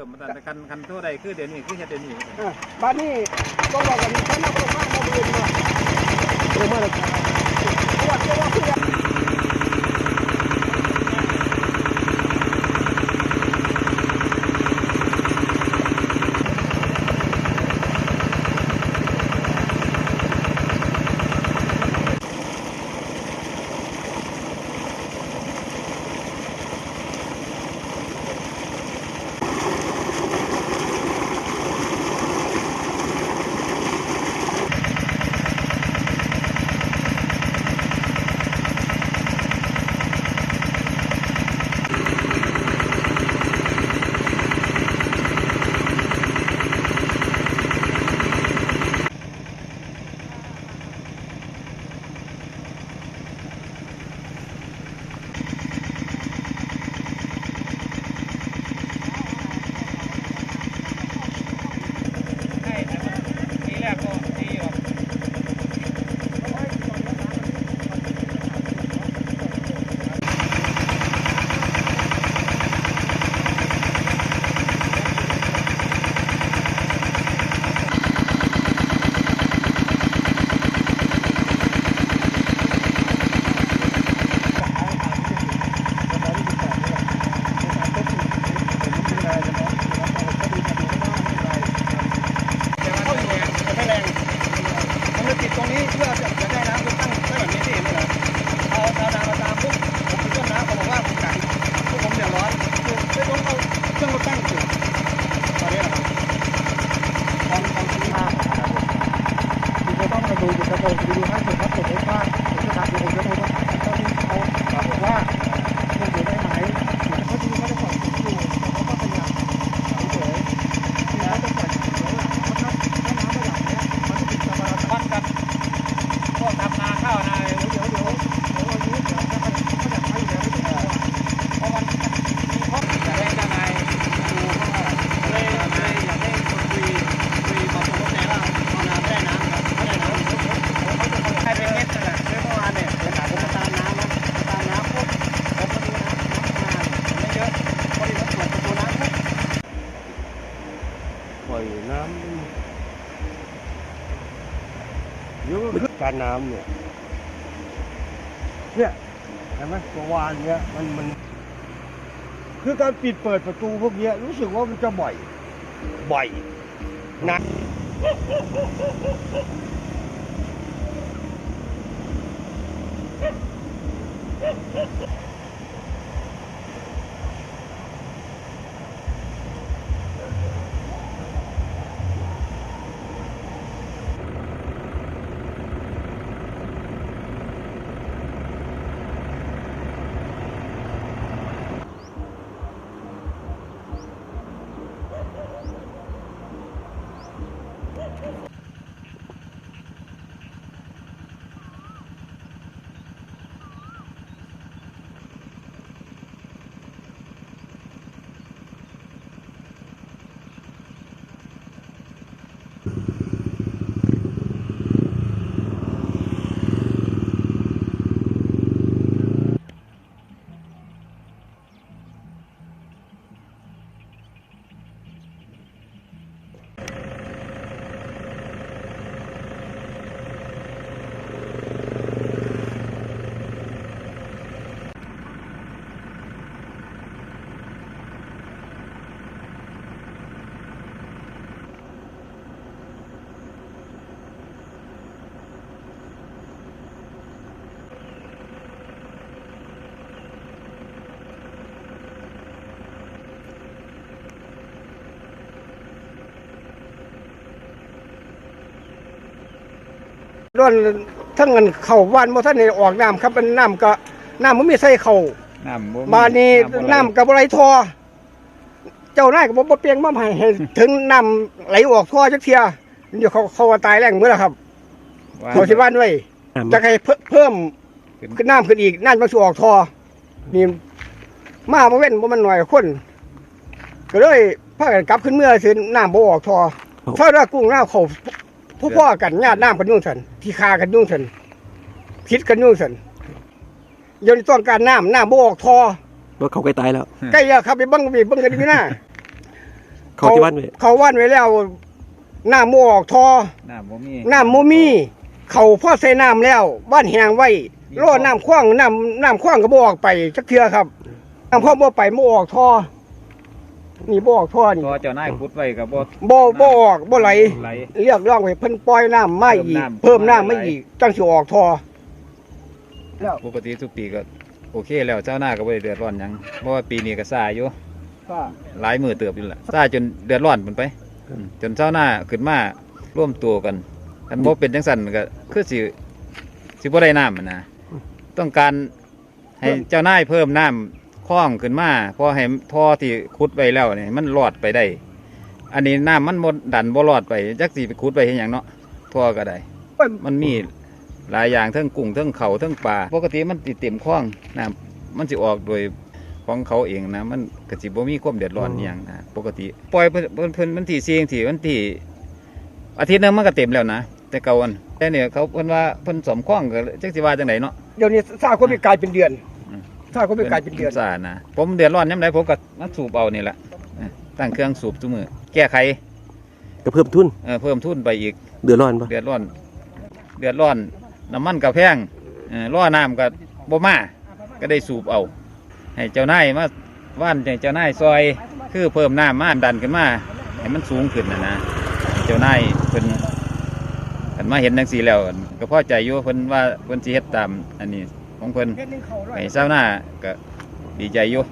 พิ่มมาแต่คันคันเท่าใดคือเดี๋ยวนี้คือเฮ็ดเดี๋ยวนี้ อะบ้านนี้ต้องบอกกันท่านนักลงมามาเรียนมาเรียนมาแล้ว การน้ำเนี่ย เนี่ยเห็นไหมเมื่อวานเนี่ยมันมัน คือการปิดเปิดประตูพวกนี้รู้สึกว่ามันจะบ่อย บ่อยนะ ร้อนทั้งเงินเข่าบ้านบ่ท่านได้ออกน้ำครับมันน้ำก็น้ำมันมีใส่เข่าน้ำบ่บ้านนี้น้ำกับไรทอ เจ้านายก็บ่บ่เปลียงมาให้ให้ถึงน้ำไหลออกท่อจักเที่ยเดี๋ยวเขาเขาว่าตายแรงมื้อละครับเขาสิบ้านไว้จะให้เพิ่มเพิ่มขึ้นน้ำขึ้นอีกน้ำมันสิออกท่อนี่มาบ่เว้นบ่มันหน่อยคนก็เลยพากันกลับขึ้นเมื่อสิน้ำบ่ออกท่อถ้าว่ากุ้งน้ำเขา ผู้พ่อกันญาติน้ำกันยุ่งสันที่คากันยุ่งสันคิดกันยุ่งสันเดี๋ยวนี้ต้องการน้ำน้ำบ่ออกท่อว่าเขาใกล้ตายแล้ว ใกล้แล้วครับไปเบิ้งไปเบิ้งกันดีนะเขาที่บ้านไว้เขาว่านไว้แล้วน้ำบ่ออกทอน้ำบ่มีน้ำบ่มีเขาพ่อใส่น้ำแล้วบ้านแห้งไว้รอน้ำคว้างน้ำน้ำคว้างก็บ่ออกไปจักเทื่อครับน้ำพ่อบ่ไปบ่ออกทอ นี่บ่ออกทอนี่พอเจ้านายขุดไว้ก็บ่ บ่บ่ออกบ่ไหลไหลเรียกร้องให้เพิ่นปล่อยน้ำมาอีกเพิ่เพิ่มมน้ำ น้ำมาอีกจังสิออกทอปกติทุกปีก็โอเคแล้วเจ้าหน้าก็บ่ได้เดือดร้อนหยังเพราะว่าปีนี้ก็ซ่าอยู่ก็ หลายมือเติบอยู่แหละซ่าจนเดือดร้อนมันไปอืมจนเจ้าหน้าขึ้นมาร่วมตัวกันอันบ่เป็นจังซั่นก็คือสิสิบ่ได้น้ำอะนะต้องการให้เจ้านายเพิ่มน้ำ คล้องขึ้นมาเพอให้ท่อที่ขุดไว้แล้วนี่มันรอดไปได้ อันนี้น้ำมันบ่ดันบ่รอดไปจักสิไปขุดไปเฮ็ดหยังเนาะท่อก็ได้ มันมีหลายอย่างเทั้งกุ้งเทั้งเขาเทั้งปลาปกติมันติดเต็มคลองน้ำมันสิออกโดยของเขาเองนะมันก็สิบ่มีความเดือดร้อนอหย่างนะปกติ ปล่อยเพิ่นเพิ่นเพิ่นมันที่เสียงที่มันที่อาทิตย์หนึงมันก็เต็มแล้วนะแต่เก่าอันแต่เนี่ยเขาเพิ่นว่าเพิ่นสมคล้องก็จักสิว่าจังไดเนาะเดี๋ยวนี้ซาคนไปกลายเป็นเดือน อืมซาคนไปกลายเป็นเดือนสานะผมเดือดร้อนยามใดผมก็มาสูบเอานี่แหละเออตั้งเครื่องสูบทุกมือแก้ไขก็เพิ่มทุนเออเพิ่มทุนไปอีกเดือดร้อนปะเดือดร้อน เดือดร้อนน้ำมันกับแพงเอ่อล่อน้ำกับบ่มาก็ได้สูบเอา ให้เจ้านายมาว่านให้เจ้านายซอยคือเพิ่มน้ำมาดันขึ้นมาให้มันสูงขึ้นนะนะให้เจ้านายเพิ่นขันมาเห็นจังสีแล้วก็พอใจอยู่เพิ่นว่าเพิ่นสิเฮ็ดตามอันนี้ ของเพิ่นเฮ็ดหนึ่งเขาด้วยให้เจ้าหน้าก็ดีใจอยู่